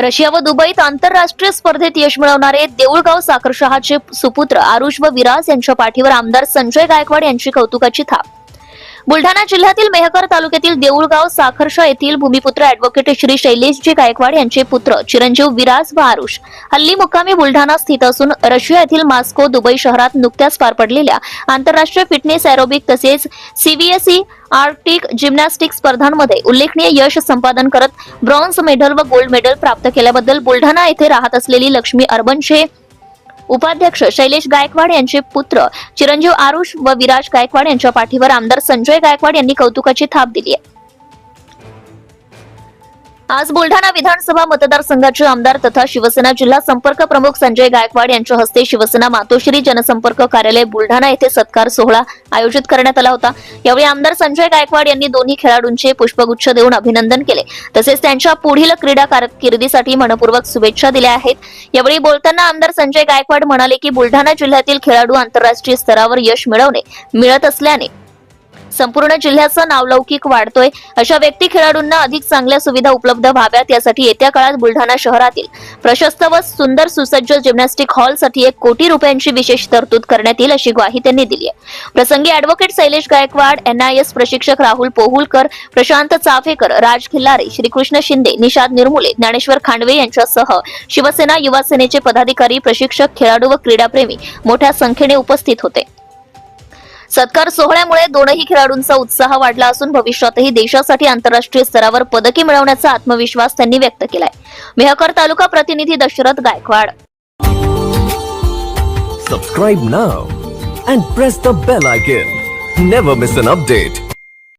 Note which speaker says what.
Speaker 1: Russia व दुबईत आंतरराष्ट्रीय स्पर्धेत यश मिळवणारे देऊळगाव साखरशहाचे सुपुत्र आरुष व विराज यांच्या पाठीवर आमदार संजय गायकवाड यांची कौतुकाची थाप. बुलढाणा जिल्ह्यातील मेहकर तालुक्यातील देऊळगाव साखरशा येथील भूमिपुत्र अॅडव्होकेट श्री शैलेशजी गायकवाड यांचे पुत्र चिरंजीव विराज व आरुष हल्ली मुक्कामी बुलढाणा स्थित असून रशिया येथील मास्को दुबई शहरात नुकत्याच पार पडलेल्या आंतरराष्ट्रीय फिटनेस एरोबिक तसेच सीबीएसई आर्टिक जिम्नॅस्टिक स्पर्धांमध्ये उल्लेखनीय यश संपादन करत ब्रॉन्झ मेडल व गोल्ड मेडल प्राप्त केल्याबद्दल बुलढाणा येथे राहत असलेली लक्ष्मी अर्बनचे उपाध्यक्ष शैलेश गायकवाड यांचे पुत्र चिरंजीव आरुष व विराज गायकवाड यांच्या पाठीवर आमदार संजय गायकवाड यांनी कौतुकाची थाप दिली आहे. आज बुलढाणा विधानसभा मतदारसंघाचे आमदार तथा शिवसेना जिल्हा संपर्क प्रमुख संजय गायकवाड यांच्या हस्ते शिवसेना मातोश्री जनसंपर्क कार्यालय बुलढाणा येथे सत्कार सोहळा आयोजित करण्यात आला होता. यावेळी आमदार संजय गायकवाड यांनी दोन्ही खेळाडूंचे पुष्पगुच्छ देऊन अभिनंदन केले. तसेच त्यांच्या पुढील क्रीडा कारकिर्दीसाठी मनपूर्वक शुभेच्छा दिल्या आहेत. यावेळी बोलताना आमदार संजय गायकवाड म्हणाले की बुलढाणा जिल्ह्यातील खेळाडू आंतरराष्ट्रीय स्तरावर यश मिळवणे मिळत असल्याने संपूर्ण जिल्ह्याचं नावलौकिक वाढतोय. अशा व्यक्ती खेळाडूंना अधिक चांगल्या सुविधा उपलब्ध व्हाव्यात यासाठी येत्या काळात बुलढाणा शहरातील प्रशस्त व सुंदर सुसज्ज जिम्नॅस्टिक हॉलसाठी एक कोटी रुपयांची विशेष तरतूद करण्यात येईल अशी ग्वाही त्यांनी दिली आहे. प्रसंगी अॅडव्होकेट शैलेश गायकवाड एनआयएस प्रशिक्षक राहुल पोहुलकर प्रशांत चाफेकर राज खिल्लारे श्रीकृष्ण शिंदे निषाद निर्मुले ज्ञानेश्वर खांडवे यांच्यासह शिवसेना युवा सेनेचे पदाधिकारी प्रशिक्षक खेळाडू व क्रीडाप्रेमी मोठ्या संख्येने उपस्थित होते. सत्कार सोहळ्यामुळे दोनही खेळाडूंचा उत्साह वाढला असून भविष्यातही देशासाठी आंतरराष्ट्रीय स्तरावर पदके मिळवण्याचा आत्मविश्वास त्यांनी व्यक्त केलाय. मेहकर तालुका प्रतिनिधी Dashrath Gaikwad.
Speaker 2: Subscribe now and press the bell icon never miss an update